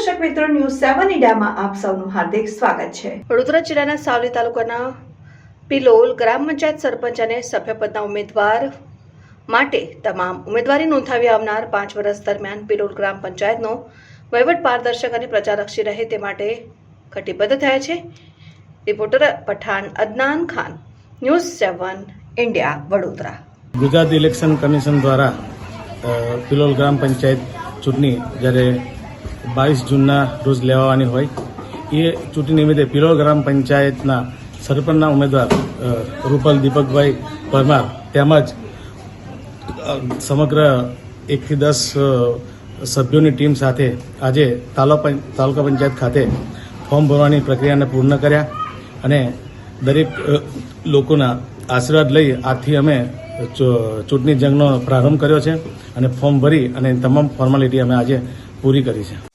મિત્રો ન્યૂઝ સેવન ઇન્ડિયામાં આપ સૌનું હાર્દિક સ્વાગત છે. વડોદરા જિલ્લાના સાવલી તાલુકાના પિલોલ ગ્રામ પંચાયત સરપંચ અને સભ્યપદના ઉમેદવાર માટે તમામ ઉમેદવારી નોંધાવી આવનાર પાંચ વર્ષ દરમિયાન પિલોલ ગ્રામ પંચાયતનો વહીવટ પારદર્શક અને પ્રજાલક્ષી રહે તે માટે કટિબદ્ધ થયા છે. Reporter Pathan Adnan Khan News Seven India Vadodara. Gujarat Election Commission દ્વારા પિલોલ ગ્રામ પંચાયત ચૂંટણી જ્યારે બાવીસ જૂનના રોજ લેવાની હોય. એ ચૂંટણી નિમિત્તે પિરોળ ગ્રામ પંચાયતના સરપંચના ઉમેદવાર રૂપલ દીપકભાઈ પરમાર તેમજ સમગ્ર એકથી દસ સભ્યોની ટીમ સાથે આજે તાલુકા પંચાયત ખાતે ફોર્મ ભરવાની પ્રક્રિયાને પૂર્ણ કર્યા અને દરેક લોકોના આશીર્વાદ લઈ આથી અમે ચૂંટણી જંગનો પ્રારંભ કર્યો છે અને ફોર્મ ભરી અને તમામ ફોર્માલિટી અમે આજે પૂરી કરી છે.